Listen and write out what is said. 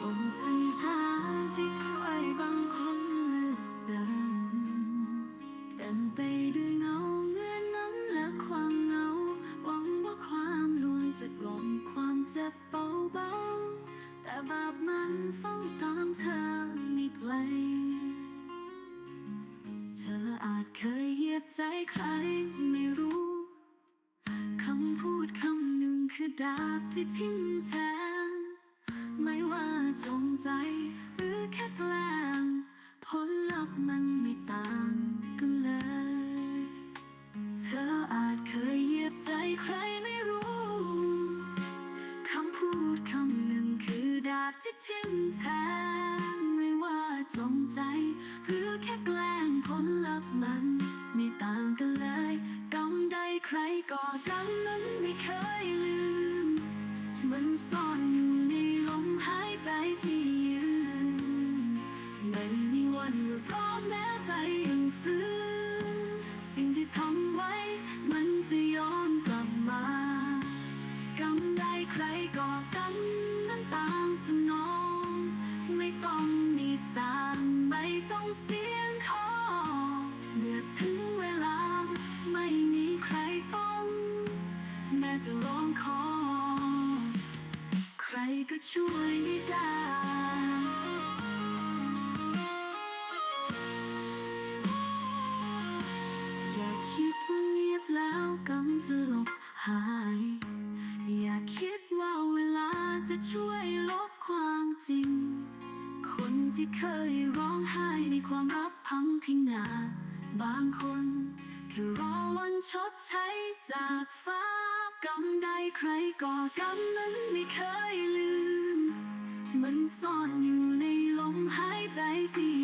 บนส้นทาที่ใครบางคนเลือกเดินเต็มไปด้วยเงาเงื่อนนั้นและความเหงา หวังว่าความลวงจะกลบความเจ็บเบาๆ แต่บาปมันเฝ้าตามเธอไม่ไกล เธออาจเคยเหยียบใจใครไม่รู้ คำพูดคำหนึ่งคือดาบที่ทิ่มแทงไม่ว่าจง ใจหรือแค่แกล้งผลลัพธ์มันไม่ต่างกันเลย เธออาจเคยเหยียบใจใครไม่รู้ คำพูดคำหนึ่งคือดาบที่ทิ่มแทงไม่ว่าจงใจ หรือแค่แกล้งผลลัพธ์มันไม่ต่างกันเลยกรรมใดใครก่อกรรมนั้ ตามสนอง ไม่ต้องมีสารไม่ต้องเสียงขอเมื่อถึงเวลา ไม่มีใครต้อง แม้จะร้องขอ ใครก็ช่วยไม่ได้ จะช่วยลบความจริง คนที่เคยร้องไห้ในความรักพังพินาศบางคนแค่รอวันชดใช้จากฟ้ากรรมใดใครก่อกรรมนั้นไม่เคยลืม มันซ่อนอยู่ในลมหายใจที่